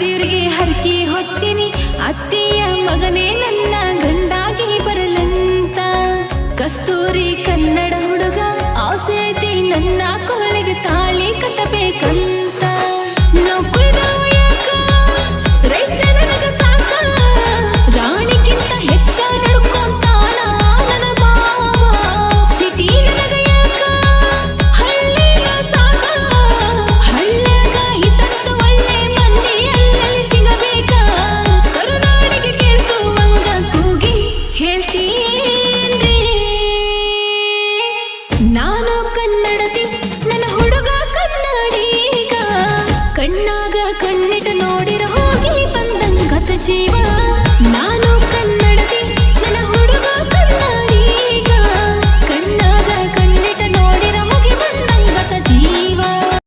ದೇವರಿಗೆ ಹರಕೆ ಹೊತ್ತೀನಿ. ಅತ್ತೆಯ ಮಗನೇ ನನ್ನ ಗಂಡಾಗಿ ಬರಲಂತ. ಕಸ್ತೂರಿ ಕನ್ನಡ ಹುಡುಗ ಆಸೆ ನನ್ನ ತಾಳಿ நான்